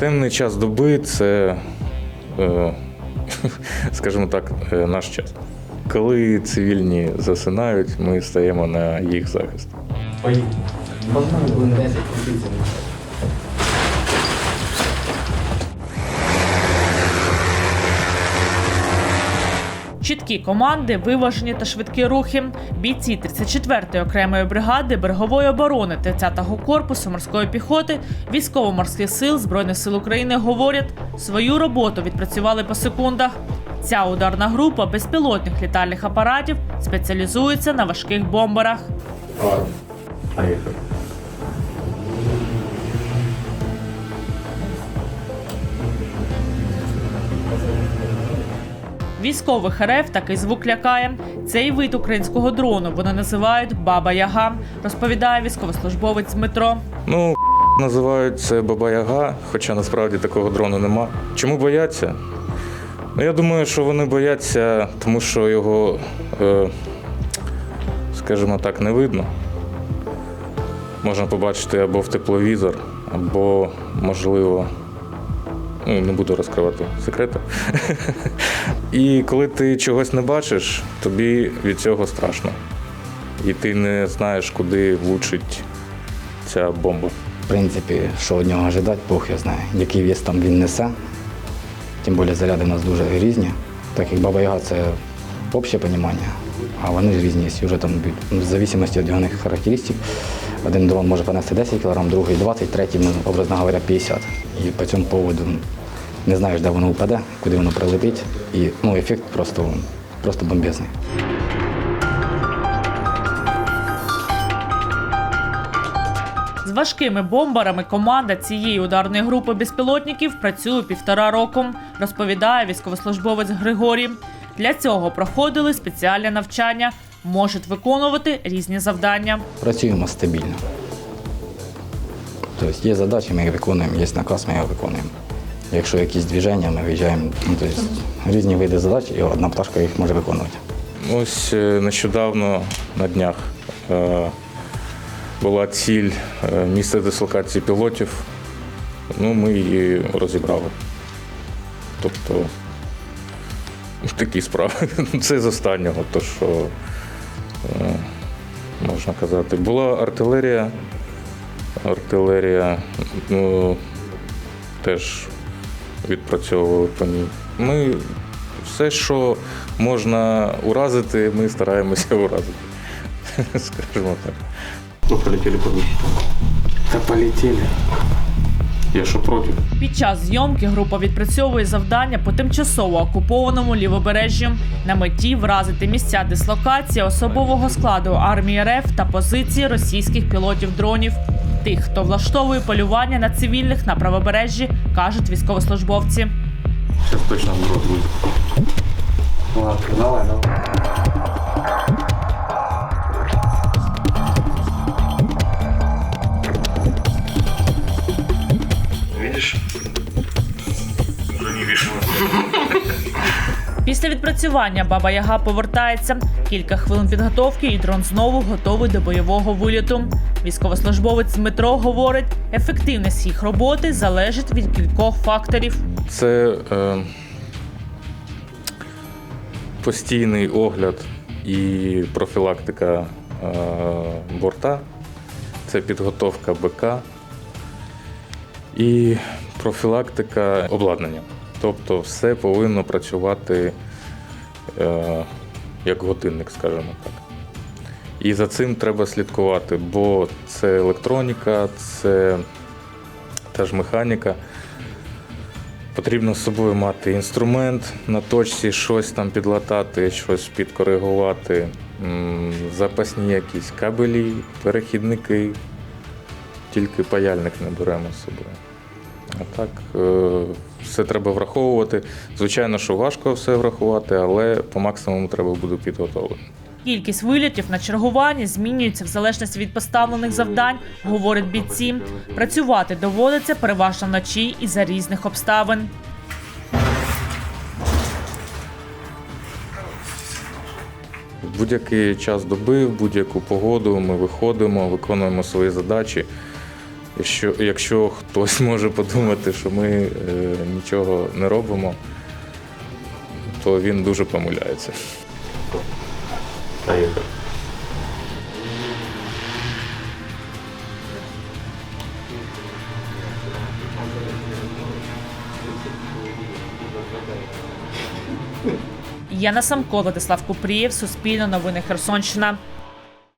Темний час доби це, е, скажімо так, е, наш час. Коли цивільні засинають, ми стаємо на їх захист. Чіткі команди, виважені та швидкі рухи. Бійці 34-ї окремої бригади берегової оборони 30-го корпусу морської піхоти військово-морських сил Збройних сил України говорять, свою роботу відпрацювали по секундах. Ця ударна група безпілотних літальних апаратів спеціалізується на важких бомберах. Поїхали. Військових РФ такий звук лякає. Цей вид українського дрону вони називають Баба Яга, розповідає військовослужбовець Дмитро. Ну, називають це Баба Яга, хоча насправді такого дрону нема. Чому бояться? Ну, я думаю, що вони бояться, тому що його, е, скажімо так, не видно. Можна побачити або в тепловізор, або, можливо, ну, не буду розкривати секрети. І коли ти чогось не бачиш, тобі від цього страшно. І ти не знаєш, куди влучить ця бомба. В принципі, що від нього ожидати, Бог я знає, який вес там він несе. Тим більше заряди у нас дуже різні. Так як Баба Яга це обще розуміння, а вони ж різні. Вже там в зависимості від його характеристик. Один дрон може понести 10 кг, другий 20, третій, ну, образно говоря, 50. І по цьому поводу не знаєш, де воно впаде, куди воно прилетить. І ну, ефект просто, просто бомбезний. З важкими бомбарами команда цієї ударної групи безпілотників працює півтора року, розповідає військовослужбовець Григорій. Для цього проходили спеціальне навчання, можуть виконувати різні завдання. Працюємо стабільно. Тобто є задачі, ми їх виконуємо, є наказ, ми його виконуємо. Якщо якісь движення, ми виїжджаємо. Ну, тобто, різні види задач, і одна пташка їх може виконувати. Ось е, нещодавно на днях е, була ціль е, місце дислокації пілотів. Ну, ми її розібрали. Тобто такі справи. Це з останнього, то що можна казати. Була артилерія. Артилерія ну, теж відпрацьовували по ній. Ми все, що можна уразити, ми стараємося уразити. Скажімо так. Ну, полетели подушки. Да полетели. Я что против? Під час зйомки група відпрацьовує завдання по тимчасово окупованому лівобережжю на меті вразити місця дислокації особового складу армії РФ та позиції російських пілотів дронів. Тих, хто влаштовує полювання на цивільних на правобережжі, кажуть військовослужбовці. Сейчас точно сброс будет. Ладно, давай, давай. Видишь? Уже не вижу. Після відпрацювання баба Яга повертається. Кілька хвилин підготовки, і дрон знову готовий до бойового виліту. Військовослужбовець Дмитро говорить, ефективність їх роботи залежить від кількох факторів. Це е, постійний огляд і профілактика е, борта, це підготовка БК і профілактика обладнання. Тобто все повинно працювати е, як годинник, скажімо так. І за цим треба слідкувати, бо це електроніка, це теж механіка. Потрібно з собою мати інструмент на точці, щось там підлатати, щось підкоригувати, запасні якісь кабелі, перехідники. Тільки паяльник не беремо з собою. А так, е, все треба враховувати. Звичайно, що важко все врахувати, але по максимуму треба бути підготовленим. Кількість вилітів на чергуванні змінюється в залежності від поставлених завдань, говорять бійці. Працювати доводиться переважно вночі і за різних обставин. В будь-який час доби, в будь-яку погоду ми виходимо, виконуємо свої задачі. Якщо, якщо хтось може подумати, що ми е, нічого не робимо, то він дуже помиляється. Поехали. Яна Самко, Владислав Купрієв, Суспільне новини Херсонщина.